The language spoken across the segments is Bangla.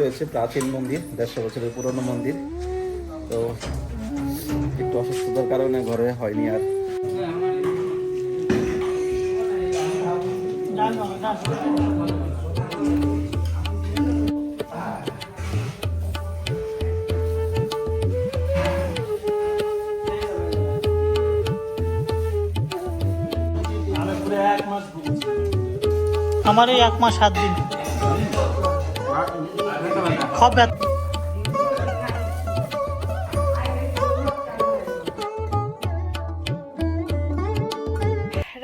রয়েছে প্রাচীন মন্দির, দেড়শো বছরের পুরনো মন্দির। তো একটু অসুস্থতার কারণে ঘরে হয়নি আর। আমার এই এক মাস, সাত দিন। খুব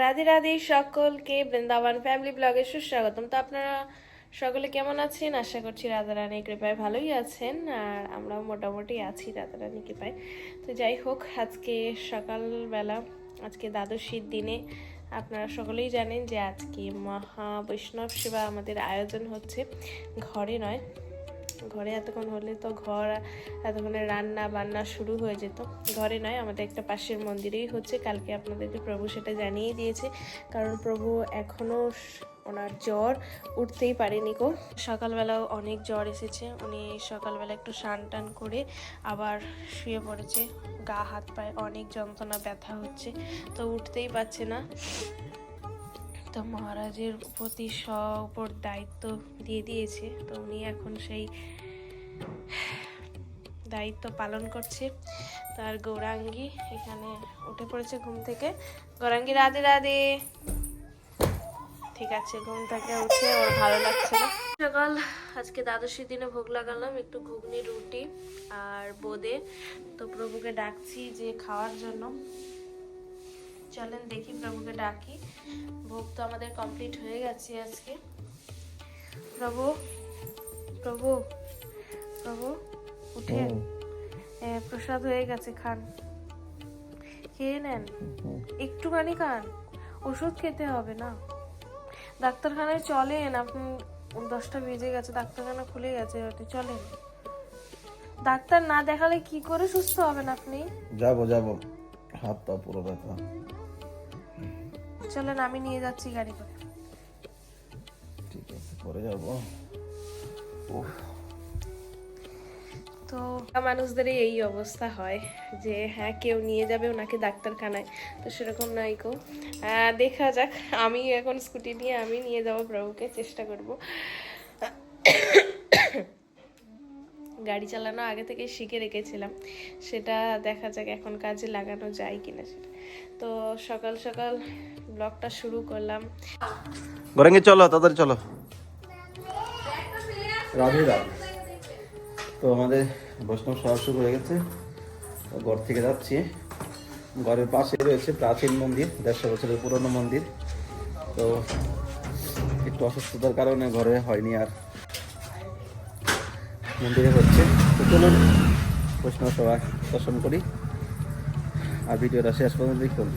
রাধে রাধে সকলকে, বৃন্দাবন ফ্যামিলি ব্লগে সুস্বাগতম। তো আপনারা সকলে কেমন আছেন? আশা করছি রাধারানী কৃপায় ভালোই আছেন, আর আমরাও মোটামুটি আছি রাধারানী কৃপায়। তো যাই হোক, আজকে সকালবেলা, আজকে দ্বাদশীর দিনে আপনারা সকলেই জানেন যে আজকে মহা বৈষ্ণব সেবা আমাদের আয়োজন হচ্ছে। ঘরে নয় ঘরে এতক্ষণ হলে তো ঘর, এতক্ষণে রান্না বান্না শুরু হয়ে যেত। ঘরে নয়, আমাদের একটা পাশের মন্দিরেই হচ্ছে। কালকে আপনাদেরকে প্রভু সেটা জানিয়ে দিয়েছে। কারণ প্রভু এখনও ওনার জ্বর উঠতেই পারেনি কো সকালবেলাও অনেক জ্বর এসেছে। উনি সকালবেলা একটু স্নান টান করে আবার শুয়ে পড়েছে। গা, হাত, পায়ে অনেক যন্ত্রণা, ব্যথা হচ্ছে। তো উঠতেই পারছে না। তো মহারাজের প্রতি স উপর দায়িত্ব দিয়ে দিয়েছে। তো উনি এখন সেই দায়িত্ব পালন করছে। তার গৌরাঙ্গী এখানে উঠে পড়েছে ঘুম থেকে। গৌরাঙ্গী, রাধে রাধে। ঠিক আছে, ঘুম থেকে উঠে ওর ভালো লাগছে না। সকাল, আজকে দ্বাদশী দিনে ভোগ লাগালাম, একটু ঘুগনি, রুটি আর বোদে। তো প্রভুকে ডাকছি যে খাওয়ার জন্য। চলেন দেখি প্রভুকে ডাকি। ভোগ তো আমাদের কমপ্লিট হয়ে গেছে আজকে। প্রভু প্রভু প্রভু উঠেন। এ, প্রসাদ হয়ে গেছে খান। খেয়ে নেন। একটুখানি খান। ওষুধ খেতে হবে না। ডাক্তারখানায় চলেন আপনি দশটা বেজে গেছে ডাক্তারখানা খুলে গেছে হয়তো চলেন। ডাক্তার না দেখালে কি করে সুস্থ হবেন আপনি? যাব যাব। হাত পা পুরো ব্যথা। চলেন আমি নিয়ে যাচ্ছি গাড়ি করে। ঠিক আছে পরে যাব। তো মানুষদেরই এই অবস্থা হয় যে হ্যাঁ কেউ নিয়ে যাবে ওনাকে ডাক্তারখানায় তো সেরকম নাই কো। দেখা যাক আমি এখন স্কুটি নিয়ে আমি নিয়ে যাব প্রভুকে চেষ্টা করব। গাড়ি চালানো আগে থেকে শিখে রেখেছিলাম সেটা দেখা যাক এখন কাজে লাগানো যায় কিনা সেটা। তো সকাল সকাল ব্লগটা শুরু করলাম। গরঙ্গে চলো তাড়াতাড়ি চলো। রাধে রাধে। তো আমাদের বৈষ্ণব সভা শুরু হয়ে গেছে। ঘর থেকে যাচ্ছি। ঘরের পাশে রয়েছে প্রাচীন মন্দির দেড়শো বছরের পুরনো মন্দির। তো একটু অসুস্থতার কারণে ঘরে হয়নি আর মন্দিরে হচ্ছে। তো চলুন বৈষ্ণব সভা দর্শন করি। আর ভিডিওটা শেষ পর্যন্ত দেখুন।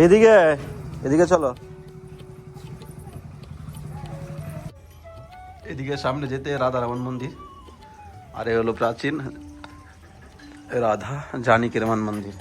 এদিকে এদিকে চলো। এদিকে সামনে যেতে রাধা রমন মন্দির, আর এ হলো প্রাচীন রাধা জানি কেরমান মন্দির।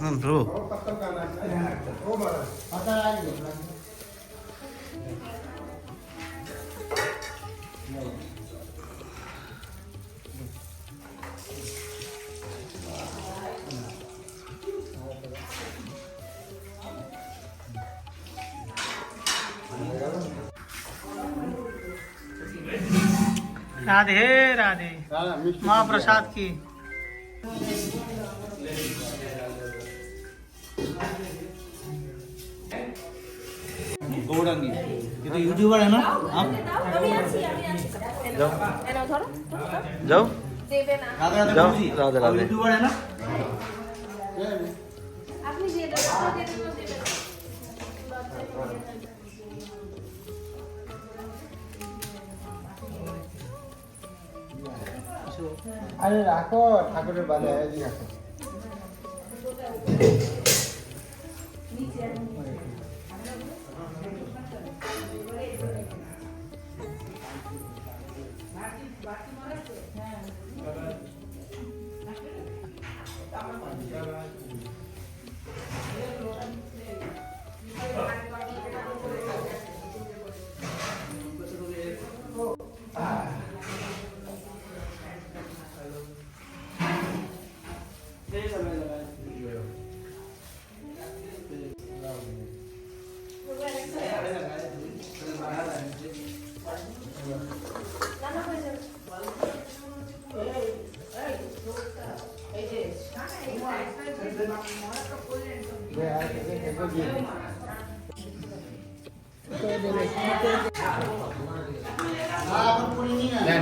হুম প্রভু राधे राधे महाप्रसाद की गौरंगी ये तो यूट्यूबर है ना आप এনাও ধরো যাও দেবে না যাও রাধে রাধে আপনি দিয়ে দেবেন আরে রাখো ঠাকুরের বালে এই রাখো।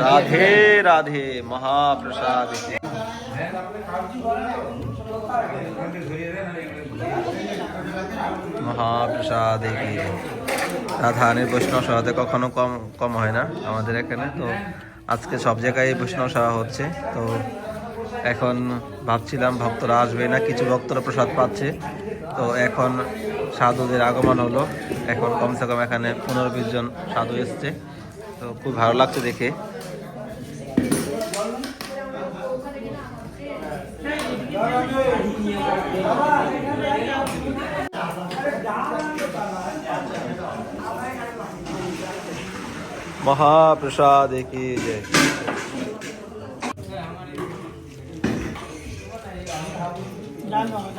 রাধে রাধে, মহাপ্রসাদ মহাপ্রসাদ কি রাধানের বৈষ্ণব সভাতে কখনো কম কম হয় না আমাদের এখানে, তো আজকে সব জায়গায় বৈষ্ণব সভা হচ্ছে, তো এখন ভাবছিলাম ভক্তরা আসবে না, কিছু ভক্তরা প্রসাদ পাচ্ছে। তো এখন সাধুদের আগমন হলো। এখন কমসে কম এখানে পনেরো বিশ জন সাধু এসছে। তো খুব ভালো লাগছে দেখে। মহাপ্রসাদ কি জয়।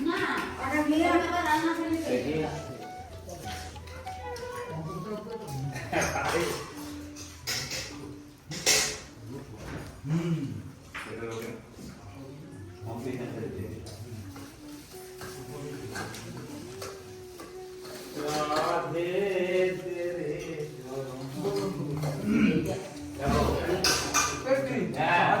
ডাল ডাল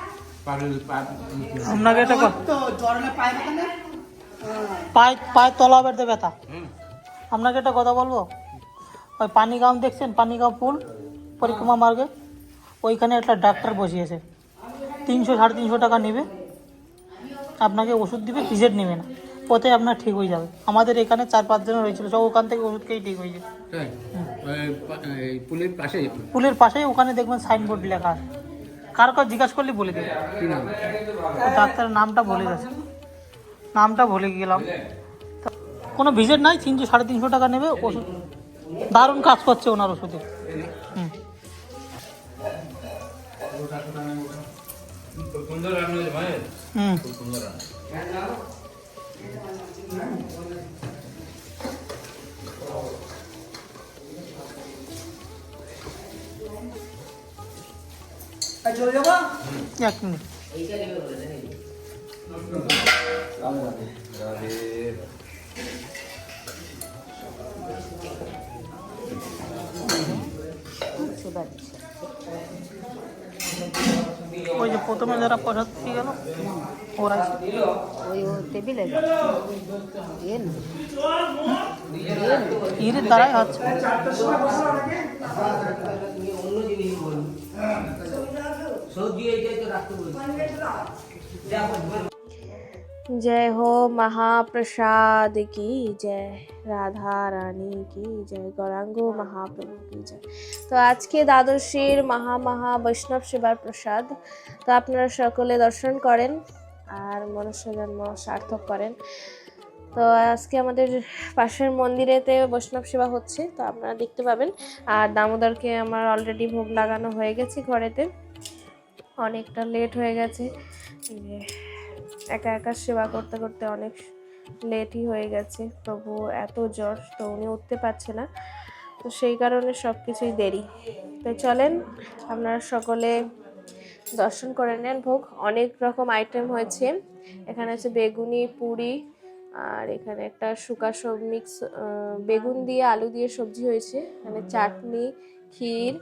আপনাকে এটা পায় পায়ে পায়ের তলা বেড়তে ব্যথা। আপনাকে একটা কথা বলব? ওই পানিগাঁও দেখছেন? পানিগাঁও পুল পরিক্রমা মার্গে। ওইখানে একটা ডাক্তার বসিয়েছে। তিনশো সাড়ে তিনশো টাকা নেবে। আপনাকে ওষুধ দিবে ভিজিট নেবে না। পথে আপনার ঠিক হয়ে যাবে। আমাদের এখানে চার পাঁচজন রয়েছিল সব ওখান থেকে ওষুধ খেয়েই ঠিক হয়ে যায় পুলের পাশে পুলের পাশেই ওখানে দেখবেন সাইনবোর্ড লেখা আছে। কার কার জিজ্ঞাসা করলি বলে দেবে ডাক্তারের নামটা বলে গেছে। নামটা ভুলে গেলাম। তা কোনো ভিজিট নাই? তিনশো সাড়ে তিনশো টাকা নেবে? ওষুধ দারুণ কাজ করছে ওনার ওষুধে। হুম। হুম। চলে যাব এক মিনিট ওই যে প্রথমে যারা প্রসাদ পেয়ে গেল ওরা ওই ও টেবিলে এন ইরির দ্বারাই হচ্ছে जय हो महाप्रसाद की जय রাধা রানী কি জয় গৌরাঙ্গ মহাপ্রভু কি জয় তো আজকে দ্বাদশীর মহা মহা বৈষ্ণব সেবার প্রসাদ তো আপনারা সকলে দর্শন করেন আর মনুষ্য জন্ম সার্থক করেন তো আজকে আমাদের পাশের মন্দিরেতে বৈষ্ণব সেবা হচ্ছে তো আপনারা দেখতে পাবেন আর দামোদরকে আমার অলরেডি ভোগ লাগানো হয়ে গেছে ঘরেতে অনেকটা লেট হয়ে গেছে। একা একা সেবা করতে করতে অনেক লেটই হয়ে গেছে। প্রভু এত জ্বর তো উনি উঠতে পারছে না। তো সেই কারণে সব কিছুই দেরি। তো চলেন, আপনারা সকলে দর্শন করে নেন ভোগ। অনেক রকম আইটেম হয়েছে। এখানে আছে বেগুনি, পুরি, আর এখানে একটা শুকা সব মিক্স বেগুন দিয়ে আলু দিয়ে সবজি হয়েছে। এখানে চাটনি, ক্ষীর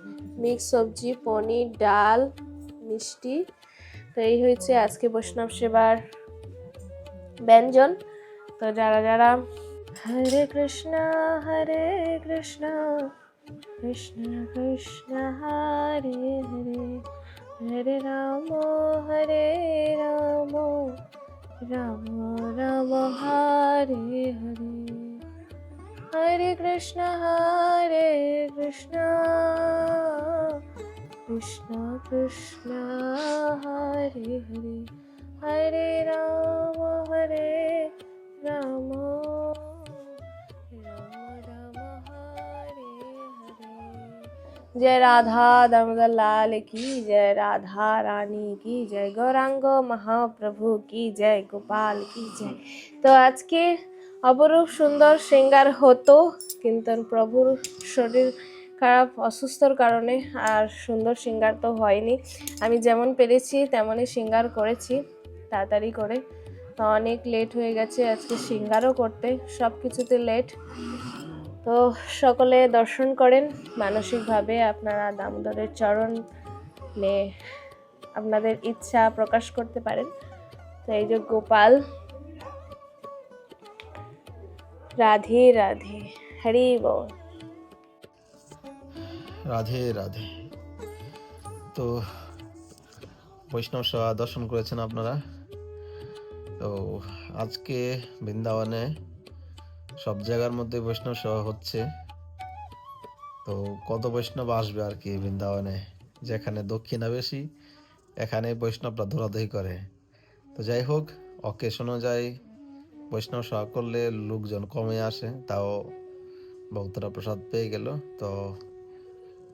মিক্স সবজি, পনির, ডাল মিষ্টি। তো এই হয়েছে আজকে বৈষ্ণব সেবার ব্যঞ্জন। তো যারা যারা হরে কৃষ্ণ হরে কৃষ্ণ কৃষ্ণ কৃষ্ণ, হরে হরে হরে রাম হরে রাম রাম রাম, হরে হরে হরে কৃষ্ণ হরে কৃষ্ণ। কৃষ্ণ কৃষ্ণ, হরে হরে হরে রাম হরে রাম রাম রাম, হরে হরে। জয় রাধা দামোদর লাল কি জয়, রাধা রানী কি জয়, গৌরাঙ্গ মহাপ্রভু কি জয়, গোপাল কি জয়। তো আজকে অপরূপ সুন্দর সিঙ্গার হতো, কিন্তু প্রভুর শরীর খারাপ, অসুস্থর কারণে আর সুন্দর সিঙ্গার তো হয়নি। আমি যেমন পেরেছি, তেমনই সিঙ্গার করেছি, তাড়াতাড়ি করে। অনেক লেট হয়ে গেছে, আজকে সিঙ্গারও করতে সব কিছুতে লেট তো সকলে দর্শন করেন, মানসিকভাবে আপনারা দামোদরের চরণ নে আপনাদের ইচ্ছা প্রকাশ করতে পারেন। তো এই যে গোপাল। রাধে রাধে, হরি বল। রাধে রাধে। তো বৈষ্ণব সেবা দর্শন করেছেন আপনারা। তো আজকে বৃন্দাবনে সব জায়গার মধ্যে বৈষ্ণব সেবা হচ্ছে। তো কত বৈষ্ণব আসবে আর কি বৃন্দাবনে? যেখানে দক্ষিণা বেশি, এখানে বৈষ্ণবরা ধরাধরি করে। তো যাই হোক অকেশ অনুযায়ী বৈষ্ণব সেবা করলে লোকজন কমে আসে, তাও ভক্তরা প্রসাদ পেয়ে গেল। তো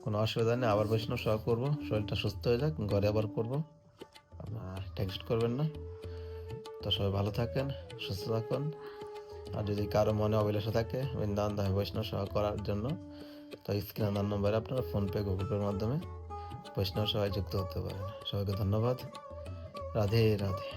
কোনো অসুবিধা নেই, আবার বৈষ্ণব সেবা করব, শরীরটা সুস্থ হয়ে যাক, ঘরে আবার করব, আপনার টেনশন করবেন না। তো সবাই ভালো থাকেন, সুস্থ থাকুন। আর যদি কারও মনে অভিলাষা থাকে, বৃন্দাবন ধামে বৈষ্ণব সেবা করার জন্য, তো স্ক্রিনে দেওয়ার নম্বরে আপনারা ফোনপে গুগল পের মাধ্যমে বৈষ্ণব সেবায় যুক্ত হতে পারেন। সবাইকে ধন্যবাদ। রাধে রাধে।